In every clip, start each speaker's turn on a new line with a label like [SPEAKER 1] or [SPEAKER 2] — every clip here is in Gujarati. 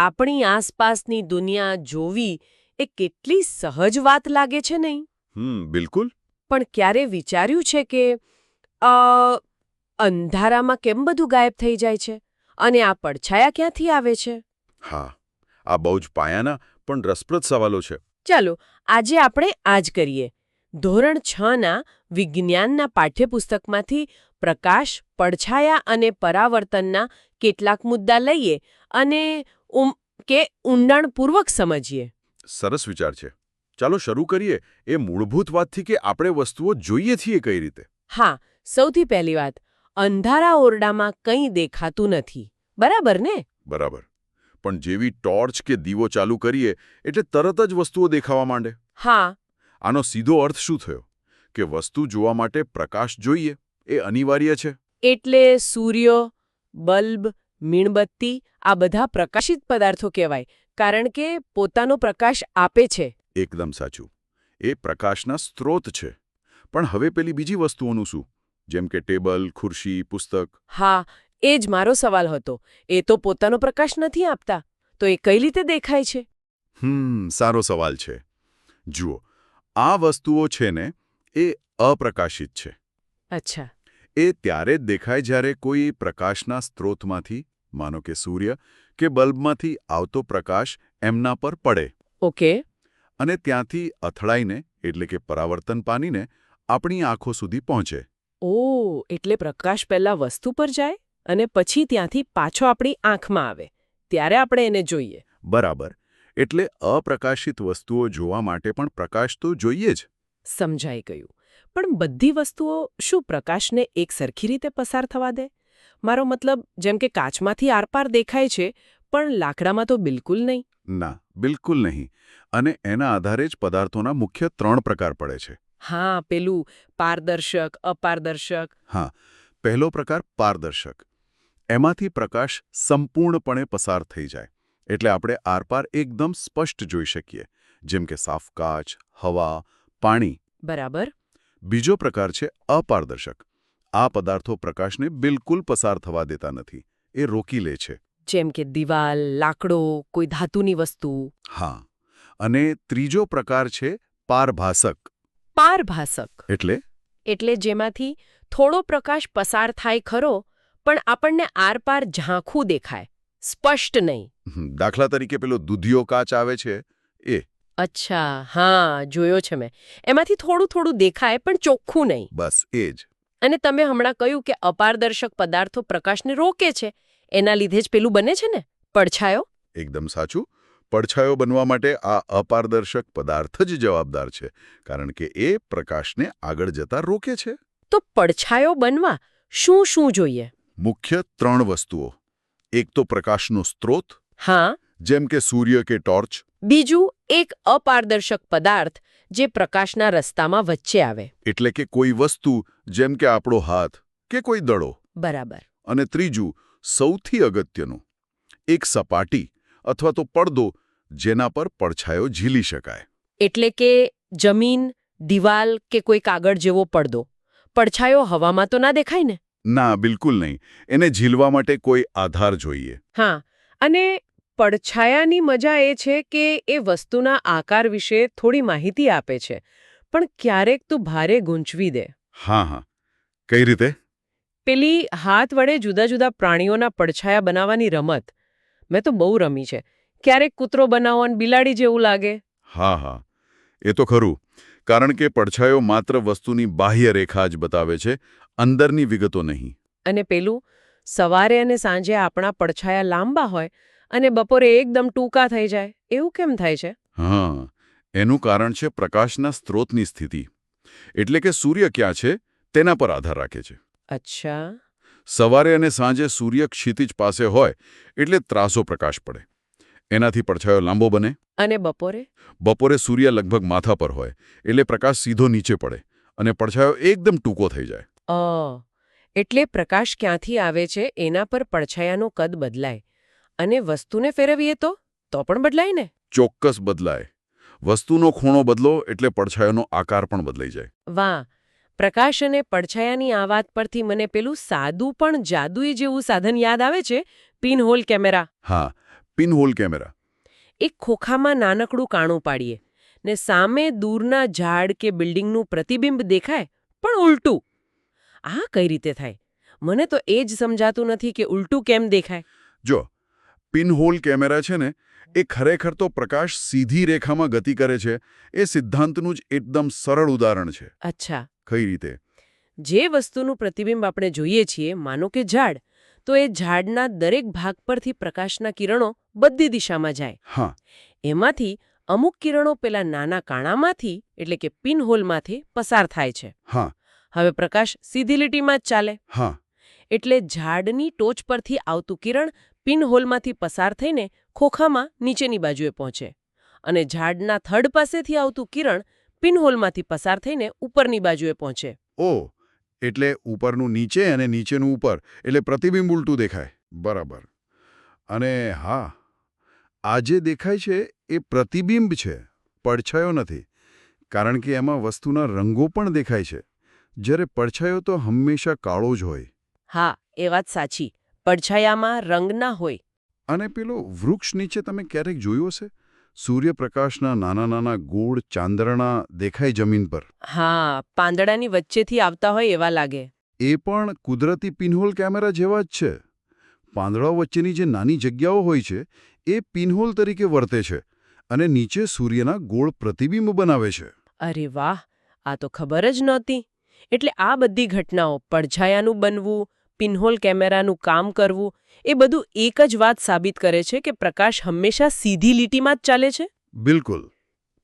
[SPEAKER 1] આપણી આસપાસની દુનિયા જોવી એ કેટલી સહજ વાત લાગે છે નહીં?
[SPEAKER 2] હમ બિલકુલ.
[SPEAKER 1] પણ ક્યારે વિચાર્યું છે કે અ અંધારામાં કેમ બધું ગાયબ થઈ જાય છે? અને આ પડછાયા ક્યાંથી આવે છે?
[SPEAKER 2] હા આ બહુ જ પાયાના પણ રસપ્રદ સવાલો છે.
[SPEAKER 1] ચાલો આજે આપણે આ જ કરીએ. ધોરણ છ ના વિજ્ઞાનના પાઠ્યપુસ્તકમાંથી પ્રકાશ પડછાયા અને પરાવર્તનના કેટલાક મુદ્દા લઈએ અને કે ઊંડાણપૂર્વક સમજીએ?
[SPEAKER 2] સરસ વિચાર છે. ચાલો શરૂ કરીએ. એ મૂળભૂત વાતથી કે આપણે વસ્તુઓ જોઈએ છીએ કઈ રીતે?
[SPEAKER 1] હા સૌથી પહેલી વાત. અંધારા ઓરડામાં કંઈ દેખાતું નથી. બરાબર ને?
[SPEAKER 2] બરાબર. પણ જેવી ટોર્ચ કે દીવો ચાલુ કરીએ એટલે તરત જ વસ્તુઓ દેખાવા માંડે.
[SPEAKER 1] હા.
[SPEAKER 2] આનો સીધો અર્થ શું થયો? કે વસ્તુ જોવા માટે પ્રકાશ જોઈએ એ અનિવાર્ય છે?
[SPEAKER 1] એટલે સૂર્ય બલ્બ મીણબત્તી આ બધા પ્રકાશિત પદાર્થો કહેવાય કારણ કે પોતાનો પ્રકાશ આપે છે.
[SPEAKER 2] એકદમ સાચું. એ પ્રકાશના સ્ત્રોત છે. પણ હવે પેલી બીજી વસ્તુઓનું શું? જેમ કે ટેબલ ખુરશી પુસ્તક?
[SPEAKER 1] હા એ જ મારો સવાલ હતો. એ તો પોતાનો પ્રકાશ નથી આપતા. તો એ કઈ રીતે દેખાય છે?
[SPEAKER 2] હમ સારો સવાલ છે. જુઓ આ વસ્તુઓ છે ને એ અપ્રકાશિત છે.
[SPEAKER 1] અચ્છા.
[SPEAKER 2] એ ત્યારે જ દેખાય જ્યારે કોઈ પ્રકાશના સ્ત્રોતમાંથી માનો કે સૂર્ય કે બલ્બમાંથી આવતો પ્રકાશ એમના પર પડે.
[SPEAKER 1] ઓકે.
[SPEAKER 2] અને ત્યાંથી અથડાઈને એટલે કે પરાવર્તન પામીને આપણી આંખો સુધી પહોંચે.
[SPEAKER 1] ઓ એટલે પ્રકાશ પહેલા વસ્તુ પર જાય અને પછી ત્યાંથી પાછો આપણી આંખમાં આવે. ત્યારે આપણે એને જોઈએ.
[SPEAKER 2] બરાબર. એટલે અપ્રકાશિત વસ્તુઓ જોવા માટે પણ પ્રકાશ તો જોઈએ જ.
[SPEAKER 1] સમજાઈ ગયું. પણ બધી વસ્તુઓ શું પ્રકાશને એક સરખી રીતે પસાર થવા દે? મારો મતલબ જેમ કે કાચમાંથી આરપાર દેખાય છે પણ લાકડામાં તો બિલકુલ નહીં.
[SPEAKER 2] ના બિલકુલ નહીં. અને એના આધારે જ પદાર્થોના મુખ્ય ત્રણ પ્રકાર પડે છે.
[SPEAKER 1] હા પેલું પારદર્શક અપારદર્શક.
[SPEAKER 2] હા પહેલો પ્રકાર પારદર્શક. એમાંથી પ્રકાશ સંપૂર્ણપણે પસાર થઈ જાય. એટલે આપણે આરપાર એકદમ સ્પષ્ટ જોઈ શકીએ. જેમ કે સાફ કાચ હવા પાણી.
[SPEAKER 1] બરાબર.
[SPEAKER 2] બીજો પ્રકાર છે અપારદર્શક. આ પદાર્થો પ્રકાશને બિલકુલ પસાર થવા દેતા નથી. એ રોકી લે છે.
[SPEAKER 1] જેમ કે દિવાલ લાકડો કોઈ ધાતુની વસ્તુ.
[SPEAKER 2] હા. અને ત્રીજો પ્રકાર છે પારભાસક.
[SPEAKER 1] પારભાસક.
[SPEAKER 2] એટલે?
[SPEAKER 1] એટલે જેમાંથી થોડો પ્રકાશ પસાર થાય ખરો પણ આપણને આરપાર ઝાંખું દેખાય. સ્પષ્ટ નહીં.
[SPEAKER 2] દાખલા તરીકે પેલો દૂધિયો કાચ આવે છે. એ.
[SPEAKER 1] અચ્છા હા જોયો છે મેં. એમાંથી થોડું થોડું દેખાય પણ ચોખ્ખું નહીં.
[SPEAKER 2] બસ એ જ
[SPEAKER 1] અને તમે હમણાં કહ્યું કે અપારદર્શક પદાર્થો પ્રકાશને રોકે છે. એના લીધે જ પેલું બને છે ને? પડછાયો?
[SPEAKER 2] એકદમ સાચું. પડછાયો બનવા માટે આ અપારદર્શક પદાર્થ જ જવાબદાર છે કારણ કે એ પ્રકાશને આગળ જતા રોકે છે.
[SPEAKER 1] તો પડછાયો બનવા શું શું જોઈએ?
[SPEAKER 2] મુખ્ય ત્રણ વસ્તુઓ. એક તો પ્રકાશનો સ્ત્રોત
[SPEAKER 1] હા.
[SPEAKER 2] જેમ કે સૂર્ય કે ટોર્ચ
[SPEAKER 1] બીજું એક અપારદર્શક પદાર્થ જે પ્રકાશના રસ્તામાં વચ્ચે આવે.
[SPEAKER 2] એટલે કે કોઈ વસ્તુ જેમ કે આપણો હાથ કે કોઈ દડો.
[SPEAKER 1] બરાબર.
[SPEAKER 2] અને ત્રીજું સૌથી અગત્યનું એક સપાટી અથવા તો પડદો જેના પર પડછાયો ઝીલી શકાય.
[SPEAKER 1] એટલે કે જમીન દિવાલ કે કોઈ કાગળ જેવો પડદો. પડછાયો હવામાં તો ના દેખાય ને?
[SPEAKER 2] ના બિલકુલ નહીં. એને ઝીલવા માટે કોઈ આધાર જોઈએ.
[SPEAKER 1] હા અને પડછાયાની મજા એ છે કે એ વસ્તુના આકાર વિશે થોડી માહિતી આપે છે પણ ક્યારેક તો ભારે ગૂંચવી દે.
[SPEAKER 2] હા હા. કઈ રીતે?
[SPEAKER 1] પેલી હાથ વડે જુદા જુદા પ્રાણીઓના પડછાયા બનાવવાની રમત. મેં તો બહુ રમી છે. ક્યારેક કૂતરો બનાવો અને બિલાડી જેવું લાગે.
[SPEAKER 2] હા હા. એ તો ખરું. કારણ કે પડછાયો માત્ર વસ્તુની બાહ્ય રેખા જ બતાવે છે અંદરની વિગતો નહીં.
[SPEAKER 1] અને પેલું સવારે અને સાંજે આપણા પડછાયા લાંબા હોય અને બપોરે એકદમ ટૂંકા થઈ જાય. એવું કેમ થાય છે?
[SPEAKER 2] હા એનું કારણ છે પ્રકાશના સ્ત્રોતની સ્થિતિ. એટલે કે સૂર્ય ક્યાં છે તેના પર આધાર રાખે છે.
[SPEAKER 1] અચ્છા.
[SPEAKER 2] સવારે અને સાંજે સૂર્ય ક્ષિતિજ પાસે હોય એટલે ત્રાસો પ્રકાશ પડે. એનાથી પડછાયો લાંબો બને.
[SPEAKER 1] અને બપોરે?
[SPEAKER 2] બપોરે સૂર્ય લગભગ માથા પર હોય એટલે પ્રકાશ સીધો નીચે પડે અને પડછાયો એકદમ ટૂંકો થઈ જાય.
[SPEAKER 1] એટલે પ્રકાશ ક્યાંથી આવે છે એના પર પડછાયાનું કદ બદલાય. અને વસ્તુને ફેરવીએ તો? તો પણ બદલાય ને?
[SPEAKER 2] ચોક્કસ બદલાય. વસ્તુનો ખૂણો બદલો એટલે પડછાયાનો આકાર પણ બદલાઈ જાય.
[SPEAKER 1] વાહ! પ્રકાશ અને પડછાયાની આ વાત પરથી મને પેલું સાદું પણ જાદુઈ જેવું સાધન યાદ આવે છે? Pinhole camera.
[SPEAKER 2] હા પિનહોલ કેમેરા.
[SPEAKER 1] એક ખોખામાં નાનકડું કાણું પાડીએ ને સામે દૂરના ઝાડ કે બિલ્ડિંગનું પ્રતિબિંબ દેખાય પણ ઉલટું. આ કઈ રીતે થાય? મને તો એ જ સમજાતું નથી કે ઉલટું કેમ દેખાય.
[SPEAKER 2] જો પિનહોલ કેમેરા છે ને એ ખરેખર તો પ્રકાશ સીધી રેખામાં ગતિ કરે છે. એ સિદ્ધાંતનું જ એકદમ સરળ ઉદાહરણ છે.
[SPEAKER 1] અચ્છા.
[SPEAKER 2] કઈ રીતે?
[SPEAKER 1] જે વસ્તુનું પ્રતિબિંબ આપણે જોઈએ છીએ માનો કે ઝાડ તો એ ઝાડના દરેક ભાગ પરથી પ્રકાશના કિરણો બધી દિશામાં જાય.
[SPEAKER 2] હા.
[SPEAKER 1] એમાંથી અમુક કિરણો પેલા નાના કાણામાંથી એટલે કે પિનહોલમાંથી પસાર થાય છે.
[SPEAKER 2] હા.
[SPEAKER 1] હવે પ્રકાશ સીધી લીટીમાં જ ચાલે.
[SPEAKER 2] હા.
[SPEAKER 1] એટલે ઝાડની ટોચ પરથી આવતું કિરણ પિનહોલમાંથી પસાર થઈને ખોખામાં નીચેની બાજુએ પહોંચે અને ઝાડના થડ પાસેથી આવતું કિરણ પિનહોલમાંથી પસાર થઈને ઉપરની બાજુએ પહોંચે.
[SPEAKER 2] ઓ એટલે ઉપરનું નીચે અને નીચેનું ઉપર એટલે પ્રતિબિંબ ઉલટું દેખાય. બરાબર. અને હા આ જે દેખાય છે એ પ્રતિબિંબ છે પડછાયો નથી કારણ કે એમાં વસ્તુના રંગો પણ દેખાય છે. જ્યારે પડછાયો તો હંમેશા કાળો જ હોય.
[SPEAKER 1] હા એ વાત સાચી. પડછાયામાં રંગ ના હોય.
[SPEAKER 2] અને પેલો વૃક્ષ નીચે તમે ક્યારેક જોયો હશે? સૂર્યપ્રકાશના નાના નાના ગોળ ચાંદરણા દેખાય જમીન પર.
[SPEAKER 1] હા પાંદડાની વચ્ચેથી આવતા હોય એવા લાગે.
[SPEAKER 2] એ પણ કુદરતી પિનહોલ કેમેરા જેવા જ છે. પાંદડાઓ વચ્ચેની જે નાની જગ્યાઓ હોય છે એ પિનહોલ તરીકે વર્તે છે અને નીચે સૂર્યના ગોળ પ્રતિબિંબ બનાવે છે.
[SPEAKER 1] અરે વાહ! આ તો ખબર જ નહોતી. એટલે આ બધી ઘટનાઓ પડછાયાનું બનવું પિનહોલ કેમેરાનું કામ કરવું એ બધું એક જ વાત સાબિત કરે છે કે પ્રકાશ હંમેશા સીધી લીટીમાં જ ચાલે છે?
[SPEAKER 2] બિલકુલ.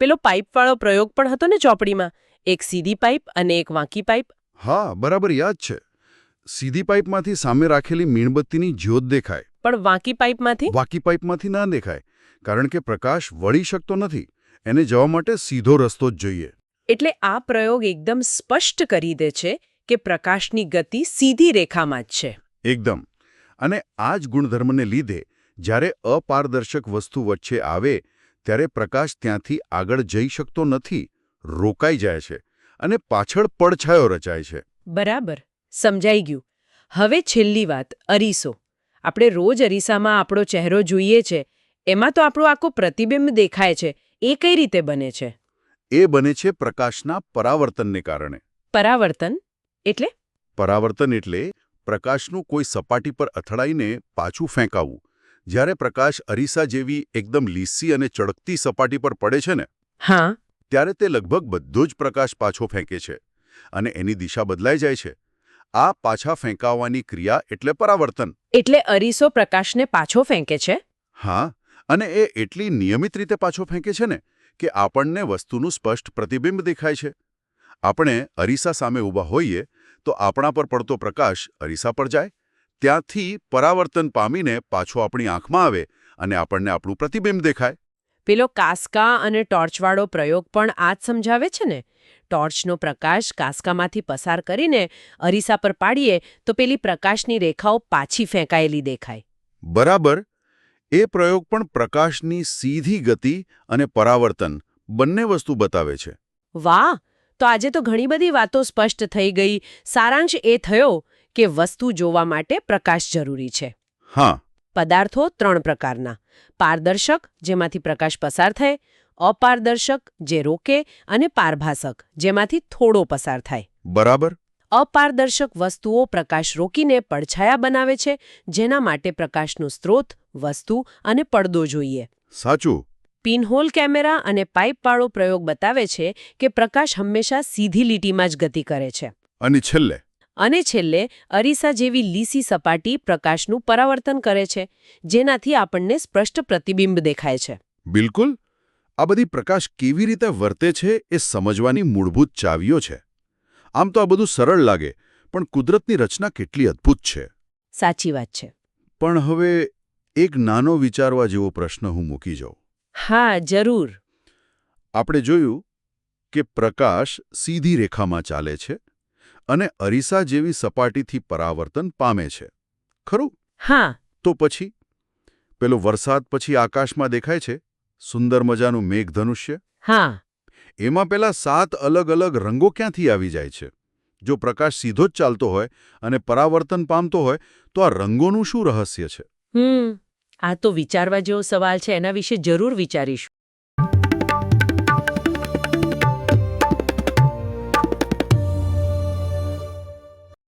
[SPEAKER 1] પેલો પાઇપવાળો પ્રયોગ પણ હતો ને ચોપડીમાં એક સીધી પાઇપ અને એક વાંકી પાઇપ.
[SPEAKER 2] હા બરાબર યાદ છે. સીધી પાઇપમાંથી સામે રાખેલી મીણબત્તીની જ્યોત દેખાય.
[SPEAKER 1] પણ વાંકી પાઇપમાંથી?
[SPEAKER 2] વાંકી પાઇપમાંથી ના દેખાય કારણ કે પ્રકાશ વળી શકતો નથી. એને જવા માટે સીધો રસ્તો જ જોઈએ.
[SPEAKER 1] એટલે આ પ્રયોગ એકદમ સ્પષ્ટ કરી દે છે કે પ્રકાશની ગતિ સીધી રેખામાં જ છે.
[SPEAKER 2] એકદમ. અને આ જ ગુણધર્મને લીધે જ્યારે અપારદર્શક વસ્તુ વચ્ચે આવે ત્યારે પ્રકાશ ત્યાંથી આગળ જઈ શકતો નથી રોકાઈ જાય છે અને પાછળ પડછાયો રચાય છે.
[SPEAKER 1] બરાબર. સમજાઈ ગયું. હવે છેલ્લી વાત અરીસો. આપણે રોજ અરીસામાં આપણો ચહેરો જોઈએ છે એમાં તો આપણો આખો પ્રતિબિંબ દેખાય છે. એ કઈ રીતે બને છે?
[SPEAKER 2] એ બને છે પ્રકાશના પરાવર્તનને કારણે.
[SPEAKER 1] પરાવર્તન? એટલે?
[SPEAKER 2] પરાવર્તન એટલે પ્રકાશનું કોઈ સપાટી પર અથડાઈને પાછું ફેંકાવું. જ્યારે પ્રકાશ અરીસા જેવી એકદમ લીસી અને ચળકતી સપાટી પર પડે છે ને
[SPEAKER 1] હા.
[SPEAKER 2] ત્યારે તે લગભગ બધો જ પ્રકાશ પાછો ફેંકે છે અને એની દિશા બદલાઈ જાય છે. આ પાછા ફેંકાવવાની ક્રિયા એટલે પરાવર્તન.
[SPEAKER 1] એટલે અરીસો પ્રકાશને પાછો ફેંકે છે?
[SPEAKER 2] હા અને એ એટલી નિયમિત રીતે પાછો ફેંકે છે ને કે આપણને વસ્તુનું સ્પષ્ટ પ્રતિબિંબ દેખાય છે. આપણે અરીસા સામે ઊભા હોઈએ તો આપણા પર પડતો પ્રકાશ અરીસા પર જાય. ત્યાંથી પરાવર્તન પામીને પાછો આપણી આંખમાં આવે અને આપણને આપણું પ્રતિબિંબ દેખાય.
[SPEAKER 1] પેલો કાસ્કા અને ટોર્ચવાળો પ્રયોગ પણ આ જ સમજાવે છે ને? ટોર્ચનો પ્રકાશ કાસ્કામાંથી પસાર કરીને અરીસા પર પાડીએ તો પેલી પ્રકાશની રેખાઓ પાછી ફેંકાયેલી દેખાય.
[SPEAKER 2] બરાબર. એ પ્રયોગ પણ પ્રકાશની સીધી ગતિ અને પરાવર્તન બંને વસ્તુ બતાવે છે.
[SPEAKER 1] વાહ! તો આજે તો ઘણી બધી વાતો સ્પષ્ટ થઈ ગઈ. સારાંશ એ થયો કે વસ્તુ જોવા માટે પ્રકાશ જરૂરી છે.
[SPEAKER 2] હા.
[SPEAKER 1] પદાર્થો ત્રણ પ્રકારના. પારદર્શક જેમાંથી પ્રકાશ પસાર થાય અપારદર્શક જે રોકે અને પારભાસક જેમાંથી થોડો પસાર થાય.
[SPEAKER 2] બરાબર.
[SPEAKER 1] અપારદર્શક વસ્તુઓ પ્રકાશ રોકીને પડછાયા બનાવે છે જેના માટે પ્રકાશનું સ્ત્રોત વસ્તુ અને પડદો જોઈએ.
[SPEAKER 2] સાચું.
[SPEAKER 1] પિનહોલ કેમેરા અને પાઇપવાળો પ્રયોગ બતાવે છે કે પ્રકાશ હંમેશા સીધી લીટીમાં જ ગતિ કરે છે.
[SPEAKER 2] અને છેલ્લે?
[SPEAKER 1] અને છેલ્લે અરીસા જેવી લીસી સપાટી પ્રકાશનું પરાવર્તન કરે છે જેનાથી આપણને સ્પષ્ટ પ્રતિબિંબ દેખાય છે.
[SPEAKER 2] બિલકુલ. આ બધી પ્રકાશ કેવી રીતે વર્તે છે એ સમજવાની મૂળભૂત ચાવીઓ છે. આમ તો આ બધું સરળ લાગે પણ કુદરતની રચના કેટલી અદ્ભુત છે.
[SPEAKER 1] સાચી વાત છે.
[SPEAKER 2] પણ હવે એક નાનો વિચારવા જેવો પ્રશ્ન હું મૂકી જાઉં.
[SPEAKER 1] હા જરૂર.
[SPEAKER 2] આપણે જોયું કે પ્રકાશ સીધી રેખામાં ચાલે છે અને અરીસા જેવી સપાટીથી પરાવર્તન પામે છે. ખરું?
[SPEAKER 1] હા.
[SPEAKER 2] તો પછી? પેલો વરસાદ પછી આકાશમાં દેખાય છે સુંદર મજાનું મેઘધનુષ્ય.
[SPEAKER 1] હા.
[SPEAKER 2] એમાં પેલા સાત અલગ અલગ રંગો ક્યાંથી આવી જાય છે? જો પ્રકાશ સીધો જ ચાલતો હોય અને પરાવર્તન પામતો હોય તો આ રંગોનું શું રહસ્ય છે?
[SPEAKER 1] હમ. આ તો વિચારવા જેવો સવાલ છે એના વિશે જરૂર વિચારીશું.